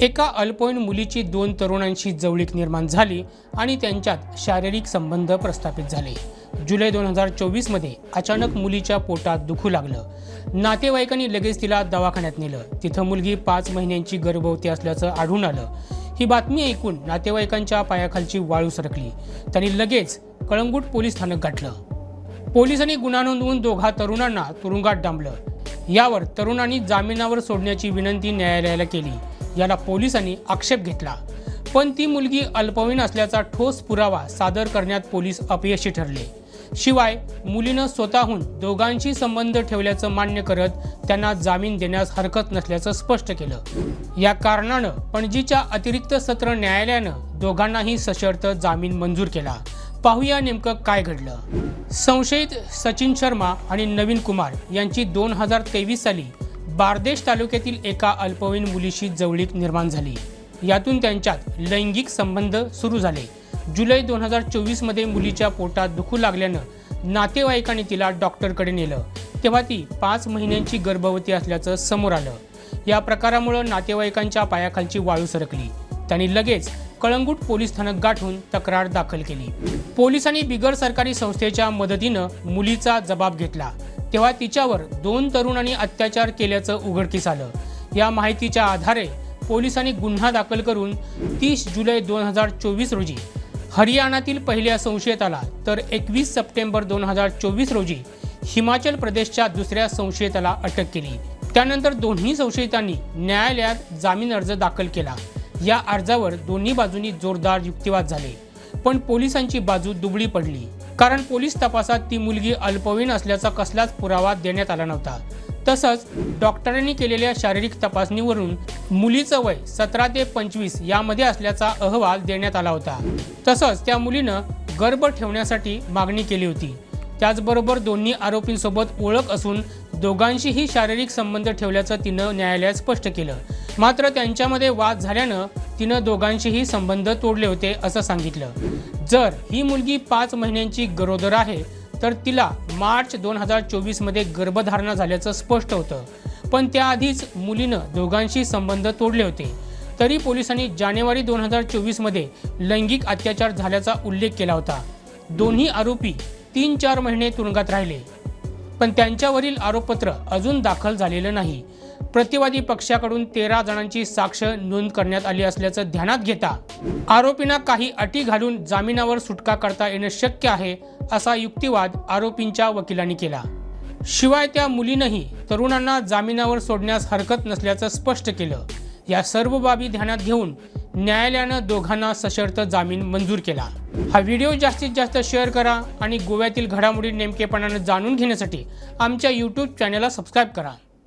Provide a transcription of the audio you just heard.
एका अल्पवयीन मुलीची दोन तरुणांशी जवळीक निर्माण झाली आणि त्यांच्यात शारीरिक संबंध प्रस्थापित झाले. जुलै दोन हजार चोवीसमध्ये अचानक मुलीच्या पोटात दुखू लागलं. नातेवाईकांनी लगेच तिला दवाखान्यात नेलं. तिथं मुलगी पाच महिन्यांची गर्भवती असल्याचं आढळून आलं. ही बातमी ऐकून नातेवाईकांच्या पायाखालची वाळू सरकली. त्यांनी लगेच कळंगूट पोलीस स्थानक गाठलं. पोलिसांनी गुन्हा नोंदवून दोघा तरुणांना तुरुंगात डांबलं. यावर तरुणांनी जामिनावर सोडण्याची विनंती न्यायालयाला केली. याला पोलिसांनी आक्षेप घेतला. पण ती मुलगी अल्पवयीन असल्याचा ठोस पुरावा सादर करण्यात पोलीस अपयशी ठरले. शिवाय मुलीनं स्वतःहून दोघांशी संबंध ठेवल्याचं मान्य करत त्यांना जामीन देण्यास हरकत नसल्याचं स्पष्ट केलं. या कारणानं पणजीच्या अतिरिक्त सत्र न्यायालयानं दोघांनाही सशर्त जामीन मंजूर केला. पाहूया नेमकं काय घडलं. संशयित सचिन शर्मा आणि नवीन कुमार यांची दोन हजार तेवीस साली बारदेश तालुक्यातील एका अल्पवयीन मुलीशी जवळीक निर्माण झाली. यातून त्यांच्यात लैंगिक संबंध सुरू झाले. जुलै दोन हजार चोवीसमध्ये मुलीच्या पोटात दुखू लागल्यानं नातेवाईकांनी तिला डॉक्टरकडे नेलं. तेव्हा ती पाच महिन्यांची गर्भवती असल्याचं समोर आलं. या प्रकारामुळं नातेवाईकांच्या पायाखालची वाळू सरकली. त्यांनी लगेच कळंगूट पोलीस स्थानक गाठून तक्रार दाखल केली. पोलिसांनी बिगर सरकारी संस्थेच्या मदतीनं मुलीचा जबाब घेतला. तेव्हा तिच्यावर दोन तरुणांनी अत्याचार केल्याचं उघडकीस आलं. या माहितीच्या आधारे पोलिसांनी गुन्हा दाखल करून तीस जुलै दोन हजार चोवीस रोजी हरियाणातील पहिल्या संशयिताला तर एकवीस सप्टेंबर दोन हजार चोवीस रोजी हिमाचल प्रदेशच्या दुसऱ्या संशयिताला अटक केली. त्यानंतर दोन्ही संशयितांनी न्यायालयात जामीन अर्ज दाखल केला. या अर्जावर दोन्ही बाजूंनी जोरदार युक्तिवाद झाले. पण पोलिसांची बाजू दुबळी पडली. कारण पोलीस तपासात ती मुलगी अल्पवयीन असल्याचा कसलाच पुरावा देण्यात आला नव्हता. तसंच डॉक्टरांनी केलेल्या शारीरिक तपासणीवरून मुलीचं वय सतरा ते पंचवीस यामध्ये असल्याचा अहवाल देण्यात आला होता. तसंच त्या मुलीनं गर्भ ठेवण्यासाठी मागणी केली होती. त्याचबरोबर दोन्ही आरोपींसोबत ओळख असून दोघांशीही शारीरिक संबंध ठेवल्याचं तिनं न्यायालयात स्पष्ट केलं. मात्र त्यांच्यामध्ये वाद झाल्यानं तिनं दोघांशीही संबंध तोडले होते असं सांगितलं. जर ही मुलगी पाच महिन्यांची गरोदर आहे तर तिला मार्च दोन हजार चोवीसमध्ये गर्भधारणा झाल्याचं स्पष्ट होतं. पण त्याआधीच मुलीनं दोघांशी संबंध तोडले होते. तरी पोलिसांनी जानेवारी दोन हजार चोवीसमध्ये लैंगिक अत्याचार झाल्याचा उल्लेख केला होता. दोन्ही आरोपी तीन चार महिने तुरुंगात राहिले. पण त्यांच्यावरील आरोपपत्र अजून दाखल झालेलं नाही. प्रतिवादी पक्षाकडून तेरा जणांची साक्ष नोंद करण्यात आली असल्याचं ध्यानात घेता आरोपींना काही अटी घालून जामिनावर सुटका करता येणं शक्य आहे असा युक्तिवाद आरोपींच्या वकिलांनी केला. शिवाय त्या मुलीनंही तरुणांना जामिनावर सोडण्यास हरकत नसल्याचं स्पष्ट केलं. या सर्व बाबी ध्यानात घेऊन न्यायालयानं दोघांना सशर्त जामीन मंजूर केला. हा व्हिडिओ जास्तीत जास्त शेअर करा आणि गोव्यातील घडामोडी नेमकेपणानं जाणून घेण्यासाठी आमच्या यूट्यूब चॅनलला सबस्क्राईब करा.